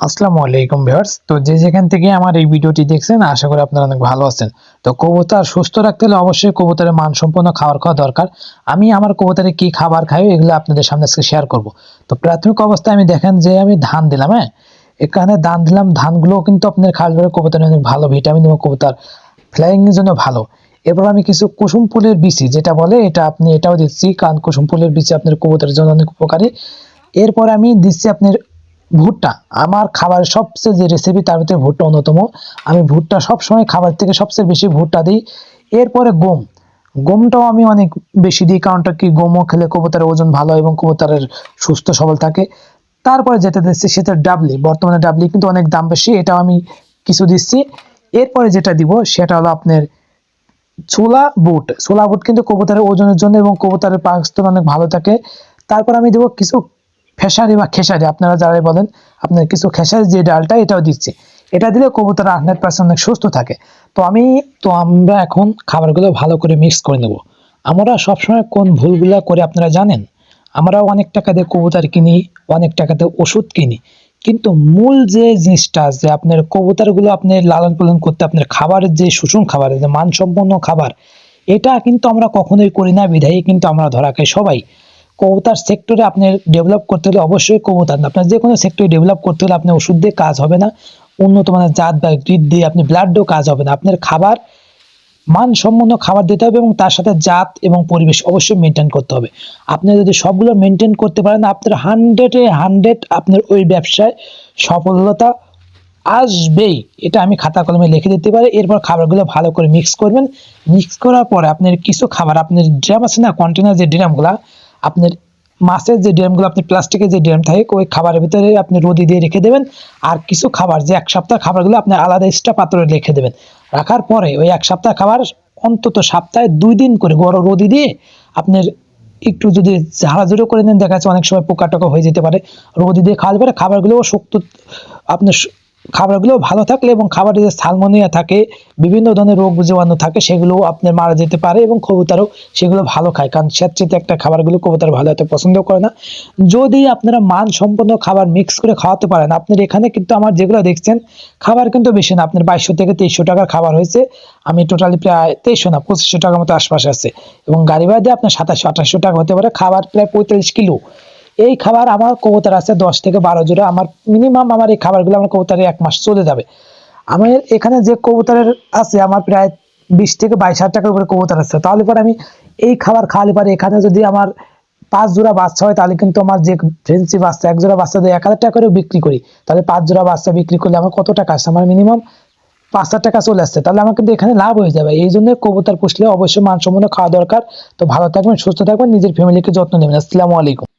আসসালামু আলাইকুম ভিউয়ার্স। তো যে যেখান থেকে আমার এই ভিডিওটি দেখছেন, আশা করি আপনারা অনেক ভালো আছেন। তো কবুতর সুস্থ রাখতে হলে অবশ্যই কবুতরের মানসম্পন্ন খাবার খাওয়া দরকার। আমি আমার কবুতরে কি খাবার খাই এগুলো আপনাদের সামনে আজকে শেয়ার করব। তো প্রাথমিক অবস্থায় আমি দেখেন যে আমি ধান দিলাম হ্যাঁ? এখানে ধান দিলাম ধানগুলো কিন্তু আপনার খাবার কবুতরের অনেক ভালো ভিটামিন এবং কবুতর ফ্লাইং এর জন্য ভালো। এরপর আমি কিছু কুসুম ফুলের বিচি, যেটা বলে এটা আপনি, এটাও দিচ্ছি, কারণ কুসুম ফুলের বিচি আপনার কবুতরের জন্য অনেক উপকারী। এরপর আমি দিচ্ছি আপনার ভুট্টা। আমার খাবারের সবচেয়ে যে রেসিপি তার ভিতরে ভুট্টা অন্যতম। আমি ভুট্টা সবসময় খাবার থেকে সবচেয়ে বেশি ভুট্টা দিই। এরপরে গম। গমটাও আমি অনেক বেশি দিই কারণটা কি গমও খেলে কবুতরের ওজন ভালো এবং কবুতরের সুস্থ সবল থাকে। তারপরে যেটা দিচ্ছি সেটা ডাবলি। বর্তমানে ডাবলি কিন্তু অনেক দাম বেশি, এটাও আমি কিছু দিচ্ছি। এরপরে যেটা দিব সেটা হলো আপনার ছোলা বুট। ছোলা বুট কিন্তু কবুতরের ওজনের জন্য এবং কবুতরের পাকস্থল অনেক ভালো থাকে। তারপর আমি দেবো কিছু খেসারি বা খেসারি, আপনারা যারাই বলেন, আপনার কিছু খেসারি যে ডালটা, এটাও দিচ্ছি। এটা দিলে কবুতর হান্ড্রেড পার্সেন্ট অনেক সুস্থ থাকে। তো আমি, তো আমরা এখন খাবারগুলো ভালো করে মিক্স করে নেব। আমরা সবসময় কোন ভুলগুলো করে আপনারা জানেন? আমরা অনেক টাকা দিয়ে কবুতর কিনি, অনেক টাকা দিয়ে ওষুধ কিনি। কিন্তু মূল যে জিনিসটা যে আপনার কবুতরগুলো আপনি লালন পালন করতে, আপনার খাবারের যে সুষম খাবার, যে মানসম্পন্ন খাবার, এটা কিন্তু আমরা কখনোই করি না বিধায়ী কিন্তু আমরা ধরা খাই সবাই। কবুতার সেক্টরে আপনি ডেভেলপ করতে হলে অবশ্যই কবুতার আপনার যে কোনো সেক্টরে ডেভেলপ করতে হলে আপনার ওষুধ দিয়ে কাজ হবে না। উন্নত মানের জাত বা গ্রিড দিয়ে আপনি ব্লাড দিয়েও কাজ হবে না। আপনার খাবার মানসম্পন্ন খাবার দিতে হবে এবং তার সাথে জাত এবং পরিবেশ অবশ্যই মেনটেন করতে হবে। আপনি যদি সবগুলো মেনটেন করতে পারেন, আপনার হান্ড্রেডে হান্ড্রেড আপনার ওই ব্যবসায় সফলতা আসবেই। এটা আমি খাতা কলমে লিখে দিতে পারি। এরপর খাবারগুলো ভালো করে মিক্স করবেন। মিক্স করার পরে আপনার কিছু খাবার, আপনার ড্রাম আছে না কন্টেনার যে ড্রামগুলা আপনার মাছের যে ড্রামগুলো আপনি প্লাস্টিকের যে ড্রাম থাকে, ওই খাবারের ভিতরে আপনি রোদি দিয়ে রেখে দেবেন। আর কিছু খাবার, যে এক সপ্তাহ খাবারগুলো আপনি আলাদা এক্সট্রা পাত্রে রেখে দেবেন। রাখার পরে ওই এক সপ্তাহ খাবার অন্তত সপ্তাহে দুই দিন করে বড় রোদি দিয়ে আপনার একটু যদি ঝাড়াঝুড়ো করে নেন, দেখা যাচ্ছে অনেক সময় পোকা টোকা হয়ে যেতে পারে। রোদি দিয়ে খাওয়াতে পারে খাবারগুলোও শক্ত, আপনার খাবারগুলো ভালো থাকলে এবং খাবারে যে সালমোনিয়া থাকে, বিভিন্ন ধরনের রোগ জীবাণু থাকে সেগুলো আপনার মারা যেতে পারে এবং কবুতরও সেগুলো ভালো খায়। কারণ স্যাঁতচেতে একটা খাবারগুলো কবুতর ভালো হতে পছন্দ করে না। যদি আপনারা মান সম্পন্ন খাবার মিক্স করে খাওয়াতে পারেন, আপনার এখানে কিন্তু আমার যেগুলো দেখছেন, খাবার কিন্তু বেশি না। আপনার বাইশশো থেকে তেইশশো টাকার খাবার হয়েছে। আমি টোটালি প্রায় তেইশশো না, পঁচিশশো টাকার মতো আশপাশে আছে। এবং গাড়ি দিয়ে আপনার সাতাশশো, আঠাশশো টাকা হতে পারে। খাবার প্রায় পঁয়তাল্লিশ কিলো। এই খাবার আমার কবুতর আছে দশ থেকে বারো জোড়া। আমার মিনিমাম আমার এই খাবারগুলো আমার কবুতরে এক মাস চলে যাবে। আমার এখানে যে কবুতরের আছে, আমার প্রায় বিশ থেকে বাইশ হাজার টাকার করে কবুতর আছে। তাহলে পরে আমি এই খাবার খাওয়ালে পরে এখানে যদি আমার পাঁচ জোড়া বাচ্চা হয়, তাহলে কিন্তু আমার যে ফ্রেন্সি বাচ্চা, এক জোড়া বাচ্চা দিয়ে এক হাজার টাকা করেও বিক্রি করি। তাহলে পাঁচ জোড়া বাচ্চা বিক্রি করলে আমার কত টাকা আসছে আমার মিনিমাম পাঁচ হাজার টাকা চলে আসছে। তাহলে আমার কিন্তু এখানে লাভ হয়ে যাবে। এই জন্য কবুতর পুষলে অবশ্যই মানসম্পন্ন খাওয়া দরকার। তো ভালো থাকবেন, সুস্থ থাকবেন, নিজের ফ্যামিলিকে যত্ন নেবেন। আসসালামু আলাইকুম।